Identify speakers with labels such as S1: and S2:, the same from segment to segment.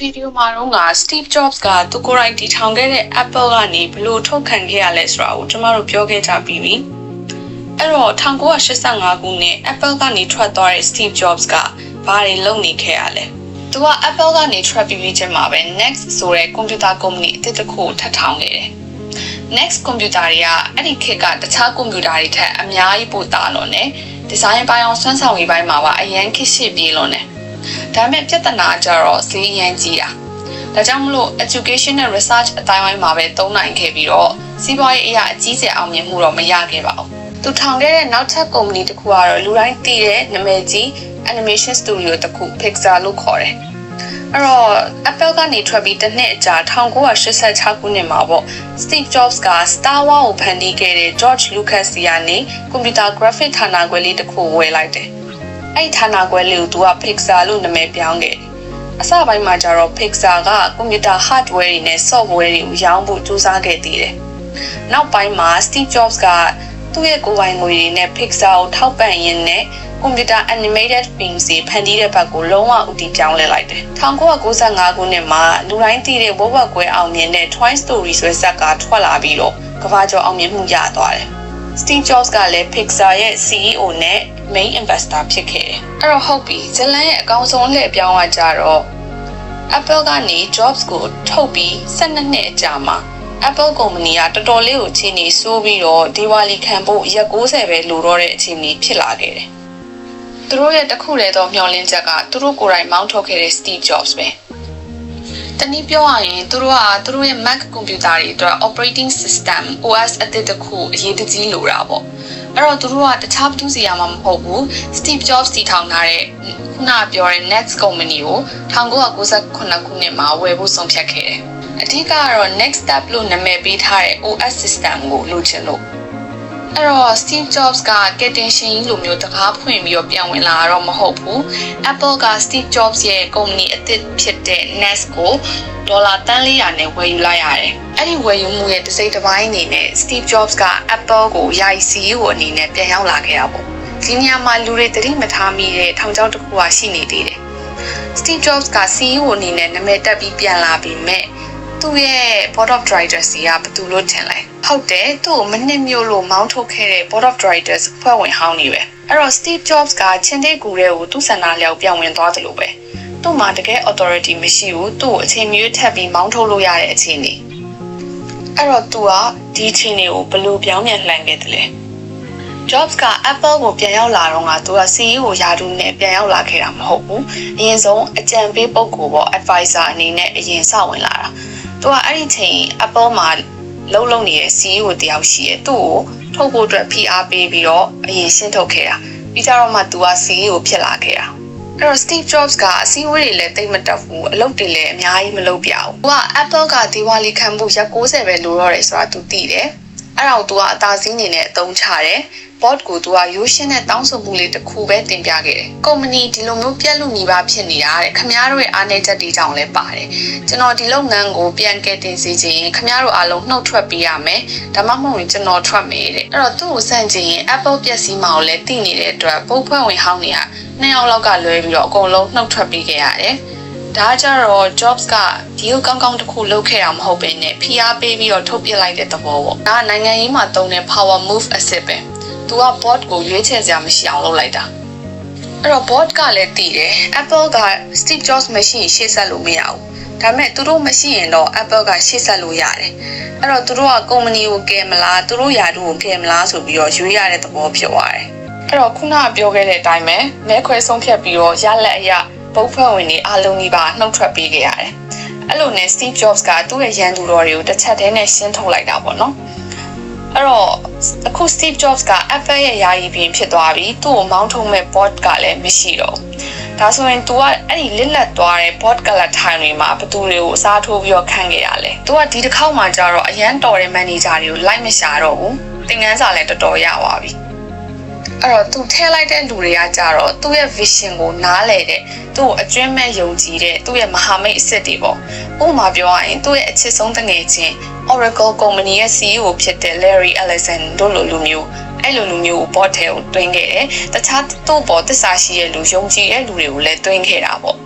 S1: ဗီဒီယိုမှာတော့က Steve Jobs ကသူကိုယ်တိုင်တည်ထောင်ခဲ့တဲ့ Apple ကနေဘယ်လိုထုတ်ခံခဲ့ရလဲဆိုတာကိုကျွန်တော်တို့ပြောခဲ့ကြပြီးပြီ။အဲ့တော့1985ခုနှစ် Apple ကနေထွက်သွားတဲ့ Steve Jobs ကဘာတွေလုပ်နေခဲ့ရလဲ။သူက Apple ကနေထွက်ပြီးပြီးချင်းမှာပဲ Next ဆိုတဲ့ computer company အသစ်တစ်ခုထပ်ထောင်ခဲ့တယ်။ Next computer တွေကအဲ့ဒီခေတ်ကတခြား computer တွေထက်အများကြီးပိုတာလွန်တယ်။ design ပိုင်းအောင်စွမ်းဆောင်ရေးပိုင်းမှာပါအရန်ခေတ်ရှိပြေးလွန်တယ်။ ဒါပေမဲ့ပြဿနာကြတော့ဈေးရမ်းကြီးတာ။ဒါကြောင့်မလို့ education နဲ့ research အတိုင်းဝိုင်းမှာပဲသုံးနိုင်ခဲ့ပြီးတော့စီးပွားရေးအရာအကြီးကျယ်အောင်မြင်မှုတော့မရခဲ့ပါဘူး။သူထောင်ခဲ့တဲ့နောက်ထပ် company တစ်ခုကတော့လူတိုင်းသိတဲ့နာမည်ကြီး animation studio တစ်ခု Pixar လို့ခေါ်တယ်။အဲ့တော့ Apple ကနေထွက်ပြီးတစ်နှစ်အကြာ1986ခုနှစ်မှာပေါ့ Steve Jobs က Star Wars ကိုဖန်တီးခဲ့တဲ့ George Lucas စီကနေ computer graphic ဌာနခွဲလေးတစ်ခုဝယ်လိုက်တယ်။ အဲ့ဒီဌာနခွဲလေးကိုသူက Pixar လို့နာမည်ပြောင်းခဲ့တယ်။အစပိုင်းမှာကျတော့ Pixar က computer hardware တွေနဲ့ software တွေကိုရောင်းဖို့ကြိုးစားခဲ့သေးတယ်။နောက်ပိုင်းမှာ Steve Jobs ကသူ့ရဲ့ကိုယ်ပိုင်ငွေတွေနဲ့ Pixar ကိုထောက်ပံ့ရင်းနဲ့ computer animated films တွေဖန်တီးတဲ့ဘက်ကိုလုံးဝဦးတည်ပြောင်းလဲလိုက်တယ်။1995ခုနှစ်မှာလူတိုင်းသိတဲ့ဝက်ဝက်ကွဲအောင်မြင်တဲ့ Toy Story ဆိုတဲ့ဇာတ်ကားထွက်လာပြီးတော့ကမ္ဘာကျော်အောင်မြင်မှုရသွားတယ်။ Steve Jobs ကလည်း Pixar ရဲ့ CEO နဲ့ main investor ဖြစ်ခဲ့တယ်။အဲ့တော့ဟုတ်ပြီဇလန်ရဲ့အကောင်းဆုံးလှည့်ပြောင်းသွားကြတော့ Apple ကနေ Jobs ကိုထုတ်ပြီး12နှစ်အကြာမှာ Apple ကုမ္ပဏီကတော်တော်လေးကိုချင်းနေစိုးပြီးတော့ဒီဝါလီခံဖို့ရက်60ပဲလိုတော့တဲ့အခြေအနေဖြစ်လာခဲ့တယ်။သူတို့ရဲ့တခုတည်းသောမျှော်လင့်ချက်ကသူတို့ကိုယ်တိုင်မောင်းထုတ်ခဲ့တဲ့ Steve Jobs ပဲ။ တနည်းပြောရရင်သူတို့ကသူတို့ရဲ့ Mac computer တွေအတွက် operating system OS အသစ်တစ်ခုအရေးတကြီးလိုတာပေါ့။အဲ့တော့သူတို့ကတခြားဘသူစီရမှာမဟုတ်ဘူး Steve Jobs တည်ထောင်ထားတဲ့ခုနပြောတဲ့ Next company ကို1998ခုနှစ်မှာဝယ်ဖို့ဆုံးဖြတ်ခဲ့တယ်။အဓိကကတော့ Next Step လို့နာမည်ပေးထားတဲ့ OS system ကိုလိုချင်လို့ အဲ့တော့ Steve Jobs ကကက်တင်ရှင်လိုမျိုးတကားဖွင့်ပြီးတော့ပြန်ဝင်လာတော့မဟုတ်ဘူး Apple က Steve Jobs ရဲ့ကုမ္ပဏီအသစ်ဖြစ်တဲ့ Nest ကိုဒေါ်လာတန်း400နဲ့ဝယ်ယူလိုက်ရတယ်။အဲ့ဒီဝယ်ယူမှုရဲ့တစ်စိတ်တစ်ပိုင်းအနေနဲ့ Steve Jobs က Apple ကိုယာယီ CEO အနေနဲ့ပြန်ရောက်လာခဲ့တာပေါ့။ဒီနေရာမှာလူတွေသတိမထားမိတဲ့ထောင်ချောက်တစ်ခုကရှိနေသေးတယ်။ Steve Jobs က CEO အနေနဲ့နာမည်တက်ပြီးပြန်လာပြီးမဲ့ သူ့ရဲ့ board of directors ကြီးကဘယ်သူလို့ထင်လဲဟုတ်တယ်သူ့ကိုမနစ်မြို့လို့မောင်းထုတ်ခဲ့တဲ့ board of directors ဖွဲ့ဝင်ဟောင်းနေပဲအဲ့တော့ Steve Jobs ကချင်းသေးကူတဲ့ကိုသူ့ဆန္ဒလျောက်ပြောင်းဝင်သွားတယ်လို့ပဲသူ့မှာတကယ် authority မရှိဘူးသူ့ကိုအချိန်မျိုးထပ်ပြီးမောင်းထုတ်လို့ရတဲ့အခြေအနေအဲ့တော့သူကဒီအခြေအနေကိုဘယ်လိုပြောင်းပြန်လှန်ခဲ့တယ်လဲ Jobs က Apple ကိုပြန်ရောက်လာတော့ကသူက CEO ရာထူးနဲ့ပြန်ရောက်လာခဲ့တာမဟုတ်ဘူးအရင်ဆုံးအကြံပေးပုဂ္ဂိုလ်ပေါ့ advisor အနေနဲ့အရင်စဝင်လာတာ သူကအဲ့ဒီချိန် Apple မှာလုံးလုံးနေတဲ့ CEO တယောက်ရှိရဲ့သူ့ကိုထုတ်ဖို့အတွက် PR ပေးပြီးတော့အရင်ရှင်းထုတ်ခဲ့တာပြီးကြတော့မှသူက CEO ဖြစ်လာခဲ့တာအဲ့တော့ Steve Jobs ကအစည်းအဝေးတွေလည်းတိတ်မတက်ဘူးအလုပ်တွေလည်းအများကြီးမလုပ်ပြဘူး။သူက Apple ကဒီဝါလီခံဖို့ရက်60ပဲလိုတော့တယ်ဆိုတာသူသိတယ်။အဲ့ဒါကိုသူကအသာစီးနေနဲ့အသုံးချတယ်။ board ကိုသူကရိုးရှင်းတဲ့တောင်းဆိုမှုလေးတစ်ခုပဲတင်ပြခဲ့တယ်။ကုမ္ပဏီဒီလိုမျိုးပြက်လူနီးပါးဖြစ်နေတာတဲ့ခမားတို့ရဲ့အားနည်းချက်တွေကြောင့်လည်းပါတယ်။ကျွန်တော်ဒီလုပ်ငန်းကိုပြန်ကယ်တင်စေချင်ရင်ခမားတို့အားလုံးနှုတ်ထွက်ပေးရမယ်။ဒါမှမဟုတ်ရင်ကျွန်တော်ထွက်မယ်တဲ့။အဲ့တော့သူ့ကိုစန့်ချင်ရင် Apple ပျက်စီးမှာကိုလည်းသိနေတဲ့အတွက်ပုတ်ဖွဲ့ဝင်ဟောင်းတွေကနှစ်ယောက်လောက်ကလွဲပြီးတော့အကုန်လုံးနှုတ်ထွက်ပေးခဲ့ရတယ်။ဒါကြတော့ Jobs ကဒီကိုကောင်းကောင်းတစ်ခုလုပ်ခဲ့တာမဟုတ်ပဲနဲ့ PR ပေးပြီးတော့ထုတ်ပစ်လိုက်တဲ့သဘောပေါ့။ဒါကနိုင်ငံရေးမှာတုံးတဲ့ power move အစစ်ပဲ။ तू က board ကိုရွေးချယ်စရာမရှိအောင်လုပ်လိုက်တာ။အဲ့တော့ board ကလည်းတည်တယ်။ Apple က Steve Jobs မရှိရင်ရှေ့ဆက်လို့မရဘူး။ဒါပေမဲ့သူတို့မရှိရင်တော့ Apple ကရှေ့ဆက်လို့ရတယ်။အဲ့တော့သူတို့ကကုမ္ပဏီကိုကယ်မလားသူတို့ယာတူကိုကယ်မလားဆိုပြီးတော့ရွေးရတဲ့သဘောဖြစ်သွားတယ်။အဲ့တော့ခုနကပြောခဲ့တဲ့အတိုင်းပဲမဲခွဲဆုံးဖြတ်ပြီးတော့ရလက်အရပုတ်ဖွဲ့ဝင်တွေအားလုံးကြီးပါနှုတ်ထွက်ပေးခဲ့ရတယ်။အဲ့လိုနဲ့ Steve Jobs ကသူ့ရဲ့ရန်သူတော်တွေကိုတစ်ချက်တည်းနဲ့ရှင်းထုတ်လိုက်တာပေါ့နော်။ အဲ့တော့အခု Steve Jobs က Apple ရဲ့ယာယီပင်ဖြစ်သွားပြီ။သူ့ကိုမောင်းထုတ်မဲ့ board ကလည်းမရှိတော့ဘူး။ဒါဆိုရင် तू ကအဲ့ဒီလစ်လက်သွားတဲ့ board color time တွေမှာဘသူတွေကိုအစားထိုးပြီးတော့ခန့်ခဲ့ရလဲ။ तू ကဒီတစ်ခေါက်မှကျတော့အရန်တော်တဲ့ manager တွေကိုလိုက်မရှာတော့ဘူး။သင်ခန်းစာလည်းတော်တော်ရသွားပြီ။ အဲ့တော့သူထဲလိုက်တဲ့လူတွေကကြတော့သူ့ရဲ့ vision ကိုနားလည်တဲ့သူ့ကိုအကျွမ်းမဲ့ယုံကြည်တဲ့သူ့ရဲ့မဟာမိတ်အစ်စ်တွေပေါ့ဥပမာပြောရရင်သူ့ရဲ့အချစ်ဆုံးတငယ်ချင်း Oracle ကုမ္ပဏီရဲ့ CEO ဖြစ်တဲ့ Larry Ellison တို့လိုလူမျိုးအဲ့လိုလူမျိုးကို board ထဲကိုတွင်းခဲ့တယ်တခြားသူ့ပေါ်တစ္ဆာရှိတဲ့လူယုံကြည်တဲ့လူတွေကိုလည်းတွင်းခဲ့တာပေါ့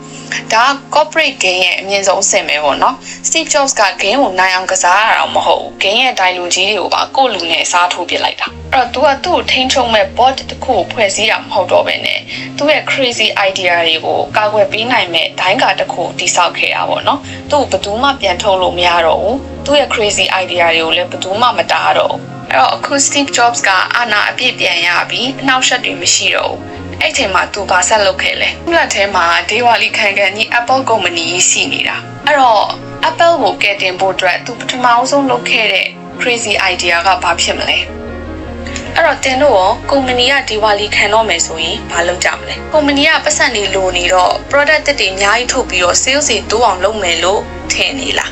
S1: ဒါက corporate gain ရဲ့အမြင့်ဆုံးအဆင့်ပဲပေါ့နော် Steve Jobs က gain ကိုနိုင်အောင်ကစားရတာမဟုတ်ဘူး gain ရဲ့ dial လူကြီးတွေကိုပါကိုယ့်လူနဲ့အစားထိုးပစ်လိုက်တာအဲ့တော့ तू ကသူ့ကိုထိန်းချုပ်မဲ့ bot တစ်ခုကိုဖွဲ့စည်းတာမဟုတ်တော့ဘဲနဲ့သူ့ရဲ့ crazy idea တွေကိုကာကွယ်ပေးနိုင်မဲ့ဒိုင်းကာတစ်ခုတိစောက်ခဲ့တာပေါ့နော်သူ့ကိုဘယ်သူမှပြန်ထုတ်လို့မရတော့ဘူးသူ့ရဲ့ crazy idea တွေကိုလည်းဘယ်သူမှမတားတော့ဘူးအဲ့တော့အခု Steve Jobs ကအာဏာအပြည့်ပြန်ရပြီးအနောက်ရှက်တွေမရှိတော့ဘူး အဲ့ချိန်မှာသူကဆက်လုပ်ခဲ့လေခုလက်ထဲမှာဒေဝါလီခံကန်ကြီး Apple ကုမ္ပဏီကြီးရှိနေတာအဲ့တော့ Apple ကိုကယ်တင်ဖို့အတွက်သူပထမအဆုံးလုပ်ခဲ့တဲ့ crazy idea ကဘာဖြစ်မလဲအဲ့တော့တင်တို့ရောကုမ္ပဏီကဒီဝါလီခံတော့မယ်ဆိုရင်ဘာလုပ်ကြမလဲကုမ္ပဏီကပတ်စံနေလိုနေတော့ product တစ်တွေအများကြီးထုတ်ပြီးတော့ sales တွေတိုးအောင်လုပ်မယ်လို့ထင်နေလား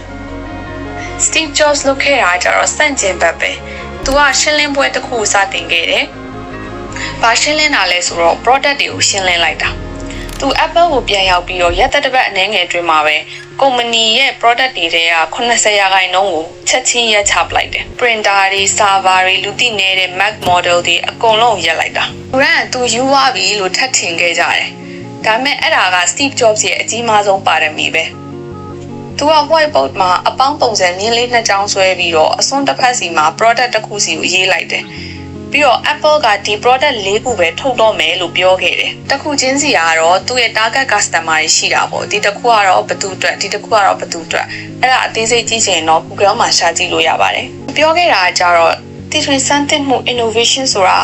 S1: Steve Jobs လုပ်ခဲ့တာကြတော့စန့်ကျင်ဘက်ပဲသူကရှင်းလင်းပွဲတစ်ခုစတင်ခဲ့တယ်။ ဘာရှင်းလင်းတာလဲဆိုတော့ product တွေကိုရှင်းလင်းလိုက်တာ။သူ Apple ကိုပြန်ရောက်ပြီးတော့ရက်သက်တစ်ပတ်အနည်းငယ်အတွင်းမှာပဲကုမ္ပဏီရဲ့ product တွေထဲက80ရာခိုင်နှုန်းကိုချက်ချင်းရက်ချပလိုက်တယ်။ printer တွေ server တွေလူသိနေတဲ့ Mac model တွေအကုန်လုံးရက်လိုက်တာ။သူကသူယူသွားပြီလို့ထပ်ထင်ခဲ့ကြတယ်။ဒါပေမဲ့အဲ့ဒါက Steve Jobs ရဲ့အကြီးမားဆုံးပါရမီပဲ။သူက whiteboard မှာအပေါင်း30မြင်းလေးနှစ်ချောင်းဆွဲပြီးတော့အစွန်းတစ်ဖက်စီမှာ product တစ်ခုစီကိုရေးလိုက်တယ်။ ပြီးတော့ Apple ကဒီ product ၄ခုပဲထုတ်တော့မယ်လို့ပြောခဲ့တယ်။တစ်ခုချင်းစီကတော့သူ့ရဲ့ target customer တွေရှိတာပေါ့။ဒီတစ်ခုကတော့ဘယ်သူအတွက်ဒီတစ်ခုကတော့ဘယ်သူအတွက်အဲ့ဒါအသေးစိတ်ကြည့်ချင်တော့ Google မှာရှာကြည့်လို့ရပါတယ်။ပြောခဲ့တာကကြတော့တီထွင်စမ်းသစ်မှု innovation ဆိုတာ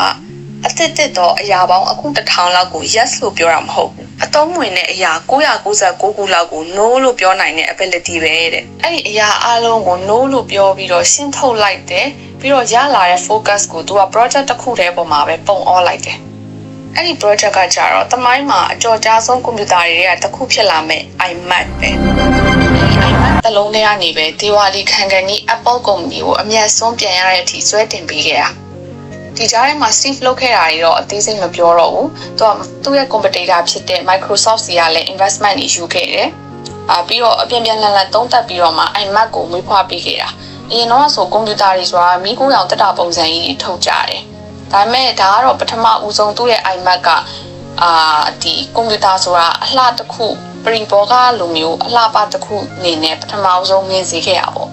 S1: အသစ်တစ်တော့အရာပေါင်းအခုတစ်ထောင်လောက်ကို yes လို့ပြောတာမဟုတ်ဘူး။အသုံးဝင်တဲ့အရာ996ခုလောက်ကို no လို့ပြောနိုင်တဲ့ ability ပဲတဲ့။အဲ့ဒီအရာအလုံးကို no လို့ပြောပြီးတော့ရှင်းထုတ်လိုက်တယ်။ ပြီးတော့ရလာတဲ့ focus ကိုသူက project တစ်ခုတည်းပေါ်မှာပဲပုံအောလိုက်တယ်။အဲ့ဒီ project ကကြတော့တမိုင်းမှာအကျော်ကြားဆုံးကွန်ပျူတာတွေကတစ်ခုဖြစ်လာမဲ့ iMac ပဲ။ iMac တစ်လုံးထဲကနေပဲဒီဝါလီခံကန်ကြီး Apple ကုမ္ပဏီကိုအမျက်ဆုံးပြန်ရတဲ့အထိဆွဲတင်ပေးခဲ့တာ။ဒီကြားထဲမှာ Steve လုပ်ခဲ့တာတွေတော့အသေးစိတ်မပြောတော့ဘူး။သူကသူ့ရဲ့ competitor ဖြစ်တဲ့ Microsoft စီကလည်း investment တွေယူခဲ့တယ်။အာပြီးတော့အပြန်ပြန်လှန်လှန်သုံးသပ်ပြီးတော့မှ iMac ကိုမွေးဖွားပေးခဲ့တာ။ အရင်တော့ဆိုကွန်ပျူတာတွေဆိုတာမိကိုရောင်တက်တာပုံစံကြီးတွေထုတ်ကြတယ်။ဒါပေမဲ့ဒါကတော့ပထမဦးဆုံးသူ့ရဲ့ iMac ကအာဒီကွန်ပျူတာဆိုတာအလှတစ်ခုပရိဘောကလိုမျိုးအလှပတစ်ခုအနေနဲ့ပထမဦးဆုံးမြင်စေခဲ့ရပါ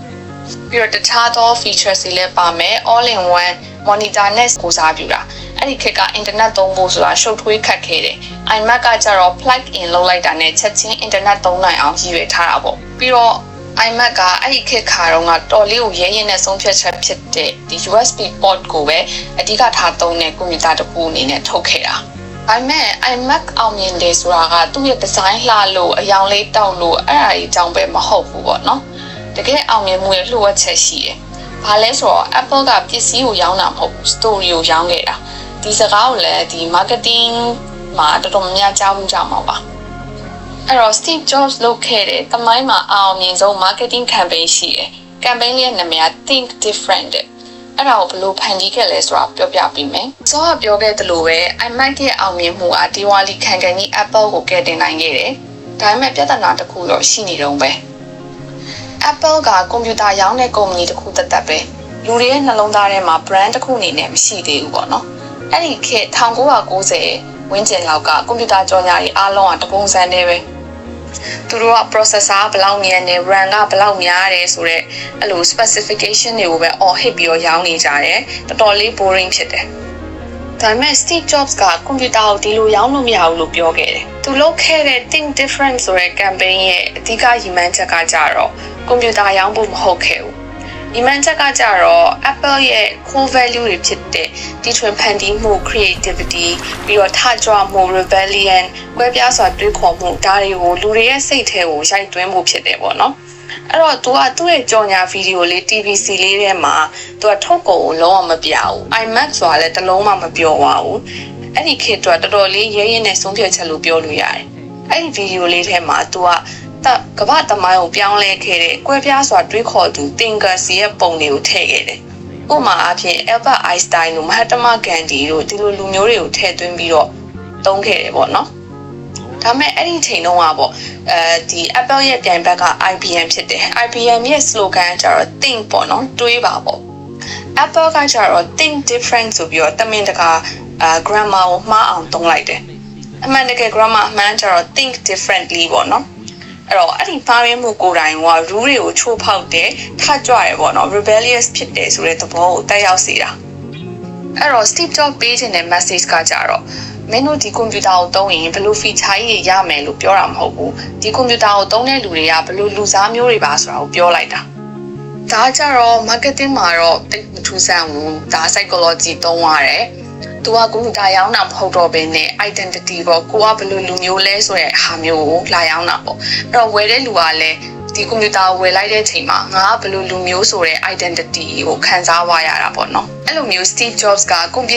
S1: ပြီးတော့တခြားသော features တွေလည်းပါမယ် all in one monitor နဲ့ကိုစားပြုတာအဲ့ဒီခေတ်က internet သုံးဖို့ဆိုတာရှုပ်ထွေးခက်ခဲတယ် iMac ကကြတော့ plug in လုပ်လိုက်တာနဲ့ချက်ချင်း internet သုံးနိုင်အောင်ရည်ရွယ်ထားတာပေါ့ပြီးတော့ iMac ကအဲ့ဒီခေတ်ခါတုန်းကတော်လေးကိုရဲရင်နဲ့ဆုံးဖြတ်ချက်ဖြစ်တဲ့ဒီ USB port ကိုပဲအဓိကထားသုံးတဲ့ကွန်ပျူတာတစ်ခုအနေနဲ့ထုတ်ခဲ့တာဒါပေမဲ့ iMac အောင်မြင်တယ်ဆိုတာကသူ့ရဲ့ design လှလို့အယောင်လေးတောက်လို့အဲ့အရာကြီးအကြောင်းပဲမဟုတ်ဘူးပေါ့နော်တကယ်အောင်မြင်မှုရဲ့လှုပ်ဝက်ချက်ရှိတယ်။ဘာလဲဆိုတော့ Apple ကပစ္စည်းကိုရောင်းတာမဟုတ်ဘူး story ကိုရောင်းခဲ့တာ။ဒီစကားကိုလည်းဒီ marketing မှာတော်တော်များများကြားမှုကြမှာပါ။ အဲ့တော့ Steve Jobs လုပ်ခဲ့တဲ့တမိုင်းမှာအောင်မြင်ဆုံး marketing campaign ရှိတယ်။ campaign ရဲ့နာမည်က Think Different တဲ့။အဲ့ဒါကိုဘယ်လိုဖန်တီးခဲ့လဲဆိုတာပြောပြပေးမယ်။စောကပြောခဲ့သလိုပဲ iMac ရဲ့အောင်မြင်မှုကဒီဝါလီခံကန်ကြီး Apple ကိုကယ်တင်နိုင်ခဲ့တယ်။ဒါပေမဲ့ပြဿနာတစ်ခုတော့ရှိနေတော့ပဲ။ Apple ကကွန်ပျူတာရောင်းတဲ့ကုမ္ပဏီတစ်ခုသက်သက်ပဲလူတွေရဲ့နှလုံးသားထဲမှာ brand တစ်ခုအနေနဲ့မရှိသေးဘူးပေါ့နော်အဲ့ဒီခေတ်1990ဝန်းကျင်လောက်ကကွန်ပျူတာကြော်ညာတွေအားလုံးကတပုံစံတည်းပဲ သူတို့က processor ဘယ်လောက်မြန်တယ် RAM ကဘယ်လောက်များတယ်ဆိုတော့အဲ့လို specification တွေကိုပဲ all hit ပြီးတော့ရောင်းနေကြတယ်တော်တော်လေး boring ဖြစ်တယ်ဒါပေမဲ့ Steve Jobs ကကွန်ပျူတာကိုဒီလိုရောင်းလို့မရဘူးလို့ပြောခဲ့တယ်။သူလုပ်ခဲ့တဲ့ Think Different ဆိုတဲ့ campaign ရဲ့အဓိကရည်မှန်းချက်ကကြတော့ကွန်ပျူတာရောင်းဖို့မဟုတ်ခဲ့ဘူး။ ဒီမှန်ချက်ကကြတော့ Apple ရဲ့ core value တွေဖြစ်တဲ့တီထွင်ဖန်တီးမှု creativity ပြီးတော့ထကြွမှု rebellion ကွဲပြားစွာတွေးခေါ်မှုဒါတွေကိုလူတွေရဲ့စိတ်ထဲကိုရိုက်သွင်းမှုဖြစ်တယ်ပေါ့နော်။အဲ့တော့ तू ကသူ့ရဲ့ကြော်ညာဗီဒီယိုလေး TVC လေးထဲမှာ तू ကထုတ်ကုန်ကိုလုံးဝမပြဘူး iMac ဆိုတာလည်းတစ်လုံးမှမပြောပါဘူးအဲ့ဒီခေတ်တော့တော်တော်လေးရဲရဲနဲ့ဆုံးဖြတ်ချက်လို့ပြောလို့ရတယ်အဲ့ဒီဗီဒီယိုလေးထဲမှာ तू ကကမ္ဘာသမိုင်းကိုပြောင်းလဲခဲ့တဲ့ကွဲပြားစွာတွေးခေါ်သူ thinker စီရဲ့ပုံတွေကိုထည့်ခဲ့တယ်ဥပမာအဖြစ် Albert Einstein တို့ Mahatma Gandhi တို့ဒီလိုလူမျိုးတွေကိုထည့်သွင်းပြီးတော့သုံးခဲ့တယ်ပေါ့နော်ဒါပေမဲ့အဲ့ဒီချိန်တုန်းကပေါ့အဲဒီ Apple ရဲ့ပြိုင်ဘက်က IBM ဖြစ်တယ် IBM ရဲ့ slogan ကကျတော့ think ပေါ့နော်တွေးပါပေါ့ Apple ကကျတော့ think different ဆိုပြီးတော့တမင်တကာအာ grammar ကိုမှားအောင်သုံးလိုက်တယ်အမှန်တကယ် grammar အမှန်ကျတော့ think differently ပေါ့နော် အဲ့တော့အဲ့ဒီမှားရင်းမှုကိုယ်တိုင်က rule တွေကိုချိုးဖောက်တယ်ထကြွတယ်ပေါ့နော် rebellious ဖြစ်တယ်ဆိုတဲ့သဘောကိုတက်ရောက်စေတာအဲ့တော့ Steve Jobs ပေးခြင်းတဲ့ message ကကြတော့မင်းတို့ဒီကွန်ပျူတာကိုသုံးရင်ဘယ်လို feature ကြီးရမယ်လို့ပြောတာမဟုတ်ဘူးဒီကွန်ပျူတာကိုသုံးတဲ့လူတွေကဘယ်လိုလူစားမျိုးတွေပါဆိုတာကိုပြောလိုက်တာဒါကြတော့ marketing မှာတော့တိတ်မထူးဆန်းဘူးဒါ psychology သုံးရတယ် သူကကွန်ပျူတာရောင်းတာမဟုတ်တော့ဘဲနဲ့ identity ပေါ့ကိုကဘယ်လိုလူမျိုးလဲဆိုတဲ့ဟာမျိုးကိုလာရောင်းတာပေါ့အဲ့တော့ဝယ်တဲ့လူကလည်းဒီကွန်ပျူတာကိုဝယ်လိုက်တဲ့အချိန်မှာငါကဘယ်လိုလူမျိုးဆိုတဲ့ identity ကိုခံစားသွားရတာပေါ့နော်အဲ့လိုမျိုး Steve Jobs ကကွန်ပျ